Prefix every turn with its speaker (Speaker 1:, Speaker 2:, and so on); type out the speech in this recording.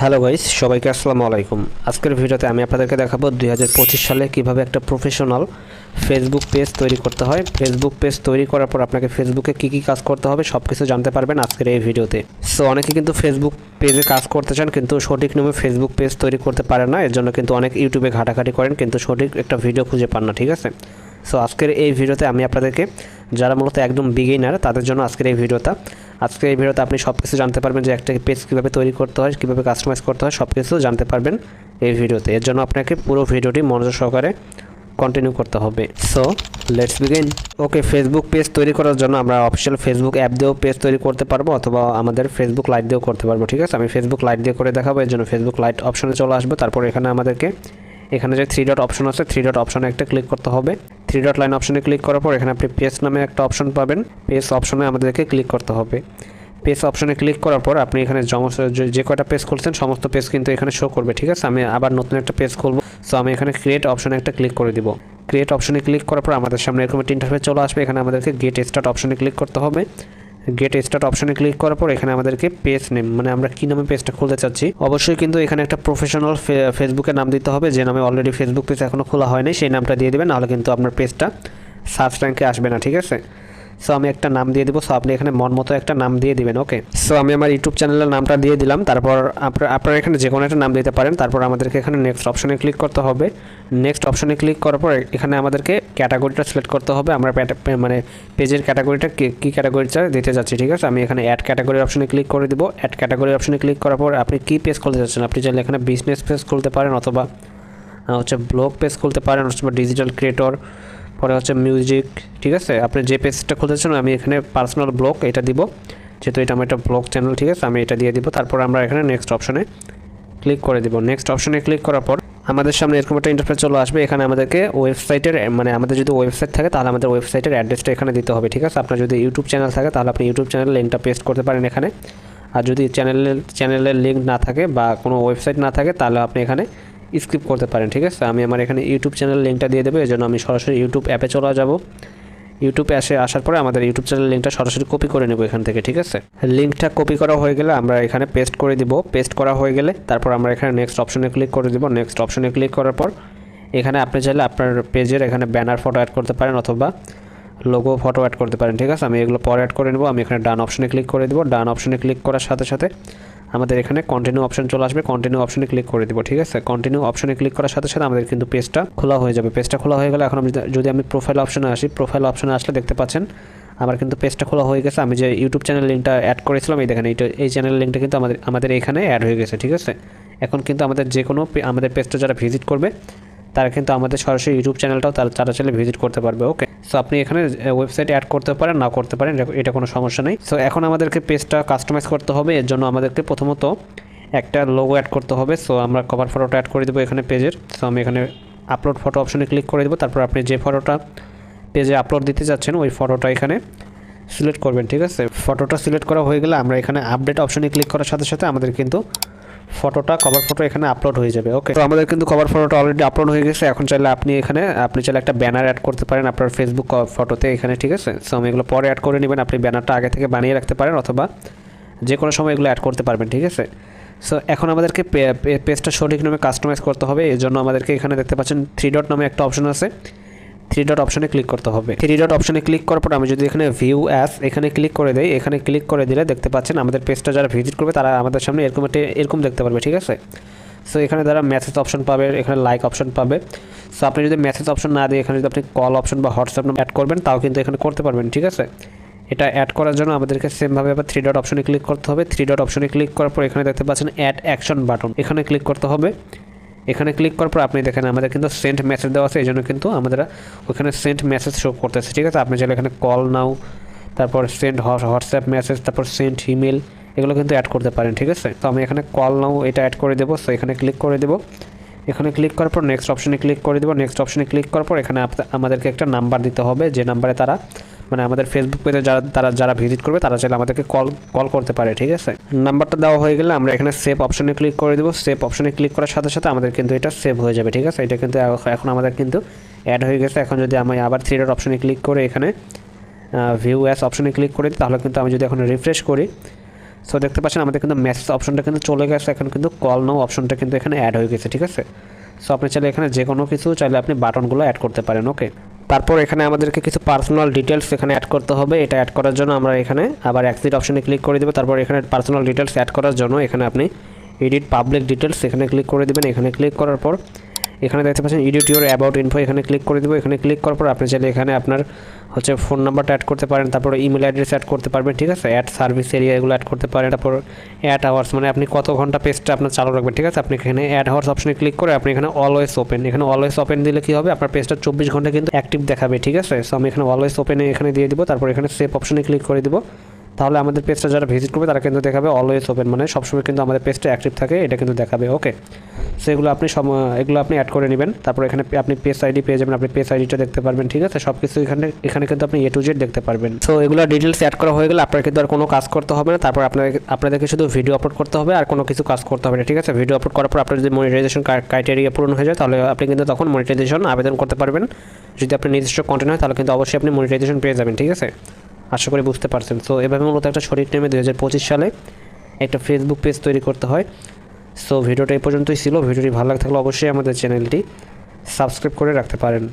Speaker 1: Hello guys, সবাইকে আসসালামু আলাইকুম। আজকের ভিডিওতে আমি আপনাদেরকে দেখাবো দুই হাজার পঁচিশ সালে কীভাবে একটা প্রফেশনাল ফেসবুক পেজ তৈরি করতে হয়। ফেসবুক পেজ তৈরি করার পর আপনাকে ফেসবুকে কী কী কাজ করতে হবে সব কিছু জানতে পারবেন আজকের এই ভিডিওতে। সো অনেকে কিন্তু ফেসবুক পেজে কাজ করতে চান কিন্তু সঠিক নিয়মে ফেসবুক পেজ তৈরি করতে পারেন না। এর জন্য কিন্তু অনেক ইউটিউবে ঘাটাঘাটি করেন কিন্তু সঠিক একটা ভিডিও খুঁজে পান না, ঠিক আছে? সো আজকের এই ভিডিওতে আমি আপনাদেরকে, যারা মূলত একদম বিগিনার তাদের জন্য আজকের এই ভিডিওটা। আজকের এই ভিডিওতে আপনি সব কিছু জানতে পারবেন যে একটা পেজ কীভাবে তৈরি করতে হয়, কীভাবে কাস্টমাইজ করতে হয় সব কিছু জানতে পারবেন এই ভিডিওতে। এর জন্য আপনাকে পুরো ভিডিওটি মনোযোগ সহকারে কন্টিনিউ করতে হবে। So let's begin okay Facebook page তৈরি করার জন্য আমরা অফিসিয়াল ফেসবুক অ্যাপ দিয়েও পেজ তৈরি করতে পারব অথবা আমাদের ফেসবুক লাইট দিয়েও করতে পারব, ঠিক আছে? আমি ফেসবুক লাইট দিয়ে করে দেখাবো, এর জন্য ফেসবুক লাইট অপশনে চলে আসব। তারপর এখানে আমাদেরকে, এখানে যে থ্রি ডট অপশন আছে থ্রি ডট অপশনে একটা ক্লিক করতে হবে। থ্রি ডট লাইন অপশনে ক্লিক করার পর এখানে আপনি পেজ নামে একটা অপশন পাবেন। পেজ অপশনে আমাদেরকে ক্লিক করতে হবে। পেজ অপশনে ক্লিক করার পর আপনি এখানে যে কয়টা পেজ খুলছেন, সমস্ত পেজ কিন্তু এখানে শো করবে, ঠিক আছে? আমি আবার নতুন একটা পেজ খুলবো। সো আমি এখানে ক্রিয়েট অপশনে একটা ক্লিক করে দিব। ক্রিয়েট অপশনে ক্লিক করার পর আমাদের সামনে এরকম একটা ইন্টারফেস চলে আসবে। এখানে আমাদেরকে গেট স্টার্ট অপশনে ক্লিক করতে হবে। গেট স্টার্ট অপশনে ক্লিক করার পর এখানে আমাদেরকে পেজ নেম মানে আমরা কি নামে পেজটা খুলতে চাচ্ছি? অবশ্যই কিন্তু এখানে একটা প্রফেশনাল ফেসবুকে নাম দিতে হবে, যে নামে অলরেডি ফেসবুক পেজ এখনও খোলা হয়নি সেই নামটা দিয়ে দেবেন, নাহলে কিন্তু আপনার পেজটা সার্চ র্যাঙ্কে আসবে না, ঠিক আছে? সো আমি একটা নাম দিয়ে দেবো। সো আপনি এখানে মন মতো একটা নাম দিয়ে দিবেন ওকে সো আমি আমার ইউটিউব চ্যানেলের নামটা দিয়ে দিলাম। তারপর আপনার এখানে যে কোনো একটা নাম দিতে পারেন। তারপর আমাদেরকে এখানে নেক্সট অপশনে ক্লিক করতে হবে। নেক্সট অপশনে ক্লিক করার পর এখানে আমাদেরকে ক্যাটাগরিটা সিলেক্ট করতে হবে। আমরা মানে পেজের ক্যাটাগরিটা কী ক্যাটাগরিটা দিতে যাচ্ছি, ঠিক আছে? আমি এখানে অ্যাড ক্যাটাগরি অপশনে ক্লিক করে দিব। অ্যাড ক্যাটাগরি অপশনে ক্লিক করার পর আপনি কী পেজ খুলতে যাচ্ছেন? আপনি চাইলে এখানে বিজনেস পেজ খুলতে পারেন অথবা হচ্ছে ব্লগ পেজ খুলতে পারেন অথবা ডিজিটাল ক্রিয়েটর পরে হচ্ছে মিউজিক ঠিক আছে? আপনি যে পেজটা খুলতেছেন, আমি এখানে পার্সোনাল ব্লগ এটা দিব। যেহেতু এটা আমার একটা ব্লগ চ্যানেল ঠিক আছে? আমি এটা দিয়ে দিব। তারপর আমরা এখানে নেক্সট অপশনে ক্লিক করে দিব। নেক্সট অপশনে ক্লিক করার পর আমাদের সামনে এরকম একটা ইন্টারফেস চলে আসবে। এখানে আমাদেরকে ওয়েবসাইটের মানে আমাদের যদি ওয়েবসাইট থাকে, তাহলে আমাদের ওয়েবসাইটের অ্যাড্রেসটা এখানে দিতে হবে, ঠিক আছে? আপনার যদি ইউটিউব চ্যানেল থাকে, তাহলে আপনি ইউটিউব চ্যানেল লিঙ্কটা পেস্ট করতে পারেন এখানে। আর যদি চ্যানেলের চ্যানেলের লিঙ্ক না থাকে বা কোনো ওয়েবসাইট না থাকে, তাহলে আপনি এখানে স্কিপ করতে পারেন, ঠিক আছে? আমি আমার এখানে ইউটিউব চ্যানেল লিঙ্কটা দিয়ে দেবো এই জন্য আমি সরাসরি ইউটিউব অ্যাপে চলে যাব। ইউটিউবে আসে আসার পরে আমাদের ইউটিউব চ্যানেল লিঙ্কটা সরাসরি কপি করে নেব এখান থেকে, ঠিক আছে? লিঙ্কটা কপি করা হয়ে গেলে আমরা এখানে পেস্ট করে দিব। পেস্ট করা হয়ে গেলে তারপর আমরা এখানে নেক্সট অপশনে ক্লিক করে দিব। নেক্সট অপশনে ক্লিক করার পর এখানে আপনি চাইলে আপনার পেজের এখানে ব্যানার ফটো অ্যাড করতে পারেন অথবা লোগো ফটো অ্যাড করতে পারেন, ঠিক আছে? আমি এগুলো পরে অ্যাড করে নেব। আমি এখানে ডান অপশনে ক্লিক করে দিব। ডান অপশনে ক্লিক করার সাথে সাথে আমাদের এখানে কন্টিনিউ অপশন চলে আসবে। কন্টিনিউ অপশনে ক্লিক করে দিব, ঠিক আছে? কন্টিনিউ অপশনে ক্লিক করার সাথে সাথে আমাদের কিন্তু পেজটা খোলা হয়ে যাবে। পেজটা খোলা হয়ে গেলে এখন আমি যদি- আমি প্রোফাইল অপশনে আসি প্রোফাইল অপশনে আসলে দেখতে পাচ্ছেন, আমার কিন্তু পেজটা খোলা হয়ে গেছে। আমি যে ইউটিউব চ্যানেল লিঙ্কটা অ্যাড করেছিলাম, এই দেখেন, এইটা এই চ্যানেল লিঙ্কটা কিন্তু আমাদের আমাদের এখানে অ্যাড হয়ে গেছে, ঠিক আছে? এখন কিন্তু আমাদের যে কোনো আমাদের পেজটা যারা ভিজিট করবে তারা কিন্তু আমাদের সরাসরি ইউটিউব চ্যানেলটাও তারা তারা চাইলে ভিজিট করতে পারবে ওকে সো আপনি এখানে ওয়েবসাইট অ্যাড করতে পারেন, না করতে পারেন এটা- কোনো সমস্যা নেই। সো এখন আমাদেরকে পেজটা কাস্টমাইজ করতে হবে, এর জন্য আমাদেরকে প্রথমত একটা লোগো অ্যাড করতে হবে। সো আমরা কভার ফটোটা অ্যাড করে দেবো এখানে পেজের সো আমি এখানে আপলোড ফটো অপশনে ক্লিক করে দেবো, তারপর আপনি যে ফটোটা পেজে আপলোড দিতে যাচ্ছেন, ওই ফটোটা এখানে সিলেক্ট করবেন, ঠিক আছে? ফটোটা সিলেক্ট করা হয়ে গেলে আমরা এখানে আপডেট অপশনে ক্লিক করার সাথে সাথে আমাদের কিন্তু ফটোটা কভার ফটো এখানে আপলোড হয়ে যাবে ওকে তো আমাদের কিন্তু কভার ফটোটা অলরেডি আপলোড হয়ে গেছে, এখন চাইলে আপনি এখানে, আপনি চাইলে একটা ব্যানার অ্যাড করতে পারেন আপনার ফেসবুক ফটোতে এখানে, ঠিক আছে? সো আমি এগুলো পরে অ্যাড করে নেবেন, আপনি ব্যানারটা আগে থেকে বানিয়ে রাখতে পারেন, অথবা যে কোনো সময় এগুলো অ্যাড করতে পারবেন, ঠিক আছে? সো এখন আমাদেরকে পেজটা সঠিক নামে কাস্টমাইজ করতে হবে এই জন্য আমাদেরকে এখানে দেখতে পাচ্ছেন থ্রি ডট নামে একটা অপশন আছে। থ্রি ডট অপশনে ক্লিক করতে হবে। থ্রি ডট অপশনে ক্লিক করার পর আমি যদি এখানে ভিউ অ্যাস এখানে ক্লিক করে দেই, এখানে ক্লিক করে দিলে দেখতে পাচ্ছেন আমাদের পেজটা যারা ভিজিট করবে তারা আমাদের সামনে এরকম এরকম দেখতে পারবে, ঠিক আছে? সো এখানে তারা মেসেজ অপশন পাবে, এখানে লাইক অপশন পাবে। সো আপনি যদি মেসেজ অপশন না দিয়ে এখানে যদি আপনি কল অপশন বা হোয়াটসঅ্যাপ অ্যাড করবেন, তাও কিন্তু এখানে করতে পারবেন, ঠিক আছে? এটা অ্যাড করার জন্য আমাদেরকে সেমভাবে আবার থ্রি ডট অপশনে ক্লিক করতে হবে। থ্রি ডট অপশনে ক্লিক করার পর এখানে দেখতে পাচ্ছেন অ্যাড অ্যাকশন বাটন এখানে ক্লিক করতে হবে। এখানে ক্লিক করার পর আপনি দেখেন আমাদের কিন্তু সেন্ট মেসেজ দেওয়া আছে এই জন্য কিন্তু আমাদের ওখানে সেন্ট মেসেজ শো করতেছে, ঠিক আছে? আপনি চাইলে এখানে কল নাও তারপর সেন্ট হোয়াটসঅ্যাপ মেসেজ তারপর সেন্ট ইমেল এগুলো কিন্তু অ্যাড করতে পারেন, ঠিক আছে? তো আমি এখানে কল নাও এটা অ্যাড করে দেবো সো এখানে ক্লিক করে দেবো। এখানে ক্লিক করার পর নেক্সট অপশনে ক্লিক করে দেবো। নেক্সট অপশনে ক্লিক করার পর এখানে আমাদেরকে একটা নাম্বার দিতে হবে, যে নাম্বারে তারা মানে আমাদের ফেসবুক পেজে যারা, তারা যারা ভিজিট করবে, তারা চাইলে আমাদেরকে কল কল করতে পারে, ঠিক আছে? নাম্বারটা দেওয়া হয়ে গেলে আমরা এখানে সেভ অপশনে ক্লিক করে দেবো। সেভ অপশনে ক্লিক করার সাথে সাথে আমাদের কিন্তু এটা সেভ হয়ে যাবে, ঠিক আছে? এটা কিন্তু এখন আমাদের কিন্তু অ্যাড হয়ে গেছে। এখন যদি আমি আবার থ্রি ডট অপশনে ক্লিক করে এখানে ভিউ অ্যাস অপশনে ক্লিক করে দিই, তাহলে কিন্তু আমি যদি এখন রিফ্রেশ করি সো দেখতে পাচ্ছেন আমাদের কিন্তু মেসেজ অপশনটা কিন্তু চলে গেছে। এখন কিন্তু কল নাও অপশনটা কিন্তু এখানে অ্যাড হয়ে গেছে, ঠিক আছে? সো আপনি চাইলে এখানে যে কোনো কিছু চাইলে আপনি বাটনগুলো অ্যাড করতে পারেন ওকে তারপর এখানে আমাদেরকে কিছু পার্সোনাল ডিটেলস এখানে অ্যাড করতে হবে। এটা অ্যাড করার জন্য আমরা এখানে আবার অ্যাক্সিট অপশনে ক্লিক করে দেবো। তারপর এখানে পার্সোনাল ডিটেলস অ্যাড করার জন্য এখানে আপনি এডিট পাবলিক ডিটেলস এখানে ক্লিক করে দেবেন। এখানে ক্লিক করার পর এখানে দেখতে পাচ্ছেন এডিট ইউর অ্যাবাউট ইনফো এখানে ক্লিক করে দেবো। এখানে ক্লিক করার পর আপনি চাইলে এখানে আপনার হচ্ছে ফোন নাম্বারটা অ্যাড করতে পারেন, তারপর ইমেল অ্যাড্রেস অ্যাড করতে পারবেন, ঠিক আছে? অ্যাড সার্ভিস এরিয়া এগুলো অ্যাড করতে পারেন, তারপর অ্যাড আওয়ার্স মানে আপনি কত ঘণ্টা পেজটা আপনার চালু রাখবেন, ঠিক আছে? আপনি এখানে অ্যাড আওয়ার্স অপশনে ক্লিক করে আপনি এখানে অলওয়েজ ওপেন এখানে অলওয়েজ ওপেন দিলে কি হবে? আপনার পেজটা চব্বিশ ঘণ্টা কিন্তু অ্যাক্টিভ দেখাবে, ঠিক আছে? সো আমি এখানে অলওয়েজ ওপেনে এখানে দিয়ে দিব, তারপর এখানে সেভ অপশনে ক্লিক করে দিব। তাহলে আমাদের পেজটা যারা ভিজিট করবে, তারা কিন্তু দেখাবে অলওয়েজ ওপেন মানে সবসময় কিন্তু আমাদের পেজটা অ্যাক্টিভ থাকে, এটা কিন্তু দেখাবে ওকে সো এগুলো আপনি সব এগুলো আপনি অ্যাড করে নেবেন। তারপর এখানে আপনি পেজ আইডি পেয়ে যাবেন, আপনি পেজ আইডিটা দেখতে পারবেন, ঠিক আছে? সব কিছু এখানে এখানে কিন্তু আপনি এ টু জেড দেখতে পারবেন। সো এগুলো ডিটেলস অ্যাড করা হয়ে গেলে আপনার কিন্তু আর কোনো কাজ করতে হবে না। তারপর আপনার, আপনাদেরকে শুধু ভিডিও আপলোড করতে হবে, আর কোনো কিছু কাজ করতে হবে না, ঠিক আছে? ভিডিও আপলোড করার পর আপনার যদি মনিটাইজেশন ক্রাইটেরিয়া পূরণ হয়ে যায়, তাহলে আপনি কিন্তু তখন মনিটাইজেশন আবেদন করতে পারবেন। যদি আপনি নির্দিষ্ট কন্টেন্ট হয়, তাহলে কিন্তু অবশ্যই আপনি মনিটাইজেশন পেয়ে যাবেন, ঠিক আছে? আশা করি বুঝতে পারছেন। সো এভাবে মূলত একটা শরীর নেমে দু হাজার পঁচিশ সালে একটা ফেসবুক পেজ তৈরি করতে হয়। সো ভিডিওটা এই পর্যন্তই ছিল। ভিডিওটি ভালো লাগে থাকলে অবশ্যই আমাদের চ্যানেলটি সাবস্ক্রাইব করে রাখতে পারেন।